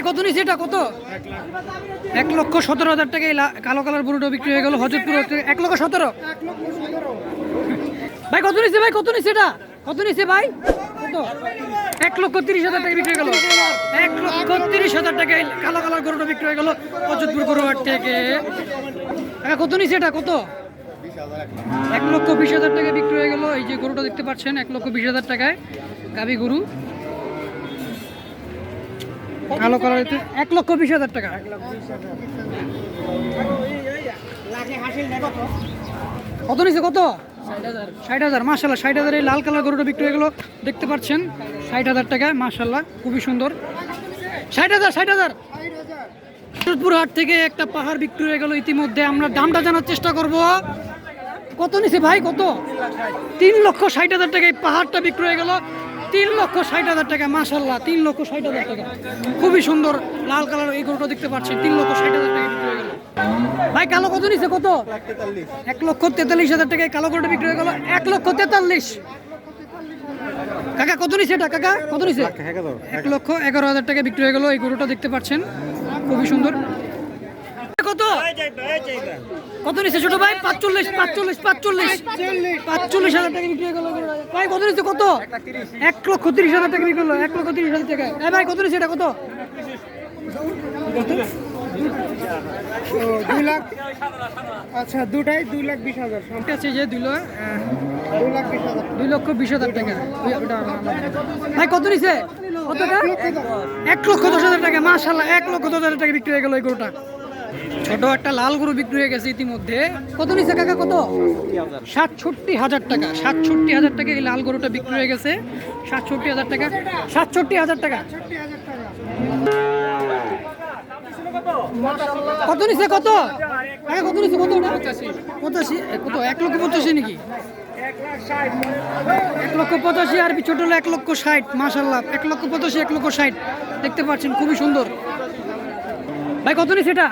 ভাই, কত নিচ্ছে এটা? কত? এক লক্ষ সতেরো হাজার টাকা কালো কালার গরুটা বিক্রি হয়ে গেল হজরতপুর। এক লক্ষ সতেরো। ভাই, কত নিচ্ছে ভাই? কত নিচ্ছে এটা? কত নিচ্ছে ভাই? কত? এক লক্ষ তিরিশ হাজার টাকা বিক্রি হয়ে গেল। এক লক্ষ তিরিশ হাজার টাকা কালো কালার গরুটা বিক্রি হয়ে গেল হজরতপুর গরু হাট থেকে কত নিচ্ছে এটা? কত? এক লক্ষ বিশ হাজার টাকা বিক্রি হয়ে গেল। এই যে গরুটা দেখতে পাচ্ছেন, এক লক্ষ বিশ হাজার টাকায় গাবি গরু। কালো কালার এক লক্ষ বিশ হাজার টাকা। কত? নিছে কত? ষাট হাজার। মাসাল্লাহ ষাট হাজার। এই লাল কালার গরুটা বিক্রি হয়ে গেলো দেখতে পাচ্ছেন ষাট হাজার টাকায় মাসাল্লাহ খুবই সুন্দর। ষাট হাজার ষাট হাজার। হজরতপুর হাট থেকে একটা পাহাড় বিক্রি হয়ে গেল ইতিমধ্যে আমরা দামটা জানার চেষ্টা করব। কত নিছে ভাই কত? তিন লক্ষ ষাট হাজার টাকা এই পাহাড়টা বিক্রি হয়ে গেল। তিন লক্ষ ষাট হাজার টাকা মাসাল্লাহ তিন লক্ষ ষাট হাজার টাকা। খুবই সুন্দর লাল কালার এই গরুটা দেখতে পাচ্ছেন তিন লক্ষ ষাট হাজার টাকা বিক্রি হয়ে গেল। ভাই কালো কত নিছে কত? এক লক্ষ তেতাল্লিশ হাজার টাকায় কালো গরুটা বিক্রি হয়ে গেল এক লক্ষ তেতাল্লিশ। কাকা কত নিছে এটা কাকা? কত নিছে? এক লক্ষ এগারো। হাজার টাকা বিক্রি হয়ে গেল এই গরুটা দেখতে পাচ্ছেন খুবই সুন্দর। কত? কত নিছে ছোট ভাই? পাঁচচল্লিশ পাঁচচল্লিশ পাঁচচল্লিশ। পাঁচচল্লিশ হাজার টাকা বিক্রি হয়ে গেল। ভাই কত নিচ্ছে কত? এক লক্ষ তিরিশ হাজার টাকা বিক্রি হলো এক লক্ষ তিরিশ হাজার টাকা। এই ভাই কত নিচ্ছে এটা কত? দুই লাখ। আচ্ছা দুটাই দুই লাখ বিশ হাজার। আছে যে দুই লাখ দুই লক্ষ বিশ হাজার টাকা। ওই- ভাই কত নিছে কতটা এক লক্ষ দশ হাজার টাকা মাশাল্লাহ এক লক্ষ দশ হাজার টাকা বিক্রি হয়ে গেল এই গরুটা। ছোট একটা লাল গরু বিক্রি হয়ে গেছে ইতিমধ্যে। কত নিছে কাকা কত? সাতষট্টি হাজার টাকা। সাতষট্টি হাজার টাকা এই লাল গরুটা বিক্রি হয়ে গেছে। সাতষট্টি হাজার টাকা। সাতষট্টি হাজার টাকা। কত নিছে কত? কত নিছে কত? পঁচাশি। কত, এক লক্ষ পঁচাশি নাকি? এক লক্ষ পঁচাশি আর ছোট হলো এক লক্ষ ষাট। মাসাল্লাহ এক লক্ষ পঁচাশি, এক লক্ষ ষাট। দেখতে পাচ্ছেন, খুবই সুন্দর। ভাই, কত নিচ্ছে এটা?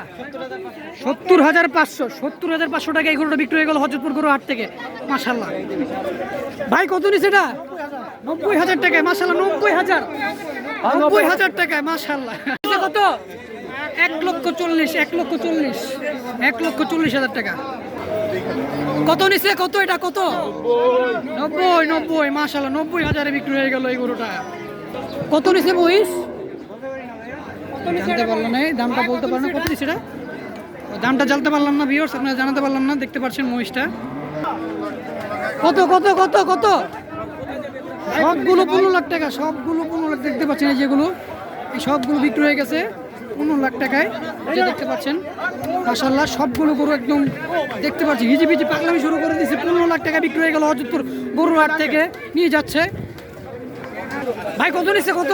সত্তর হাজার পাঁচশো, সত্তর হাজার পাঁচশো টাকা এই গরুটা বিক্রি হয়ে গেল হজরতপুর গরু হাট থেকে। মাসাল্লাহ ভাই, কত নিচ্ছে এটা? নব্বই হাজার টাকায় মাসাল্লাহ নব্বই হাজার। নব্বই হাজার টাকায় মাসাল্লাহ কত? এক লক্ষ চল্লিশ, এক লক্ষ চল্লিশ, এক লক্ষ চল্লিশ হাজার টাকা। কত নিছে? কত এটা? কত? নব্বই নব্বই মাসাল্লাহ নব্বই হাজারে বিক্রি হয়ে গেল এই গরুটা। কত নিছে বইস? জানতে পারলাম না দামটা বলতে পারলাম না। কত এটা? দামটা জানতে পারলাম না ভিউয়ার্স আপনারা জানাতে পারলাম না দেখতে পাচ্ছেন মহিষটা। কত কত কত কত? সবগুলো পনেরো লাখ টাকা সবগুলো পনেরো লাখ দেখতে পাচ্ছেন এই যেগুলো। এই সবগুলো বিক্রি হয়ে গেছে পনেরো লাখ টাকায় যে দেখতে পাচ্ছেন। মাসাল্লাহ সবগুলো গরু একদম দেখতে পাচ্ছি। হিজিবিজি পাগলামি শুরু করে দিয়েছে পনেরো লাখ টাকা বিক্রি হয়ে গেল অযোধ্যপুর গরুর হাট থেকে নিয়ে যাচ্ছে। ভাই কত নিছে কত?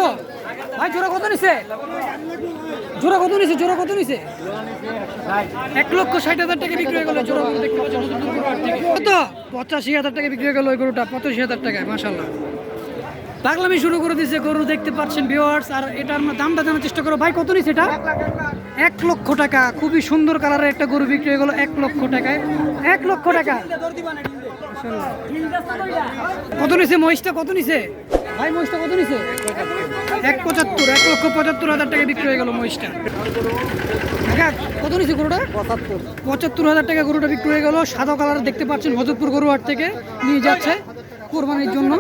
ভাই জোড়া কত নিছে? জোড়া কত নিছে জোড়া কত নিছে? এক লক্ষ ষাট হাজার টাকা বিক্রি হয়ে গেল জোড়া। কত? পঁচাশি হাজার টাকা বিক্রি হয়ে গেল ওই গরুটা, পঁচাশি হাজার টাকায় মাসাল্লাহ পাগলামি শুরু করে দিয়েছে গরু দেখতে পাচ্ছেন ভিউয়ার্স আর এটার আমরা দামটা জানার চেষ্টা করো। ভাই, কত নিছে এটা? এক লক্ষ টাকা, খুবই সুন্দর কালারের একটা গরু বিক্রি হয়ে গেল এক লক্ষ টাকায়। এক লক্ষ টাকা। কত নিছে মহিষটা? কত নিছে? ভাই, মহিষটা কত নিছে? এক পঁচাত্তর এক লক্ষ পঁচাত্তর হাজার টাকা বিক্রি হয়ে গেল মহিষটা। কাকা, কত নিছে গরুটা? পঁচাত্তর। পঁচাত্তর হাজার টাকা গরুটা বিক্রি হয়ে গেল। সাদা কালার দেখতে পাচ্ছেন হজরতপুর গরু হাট থেকে নিয়ে যাচ্ছে কোরবানির জন্য।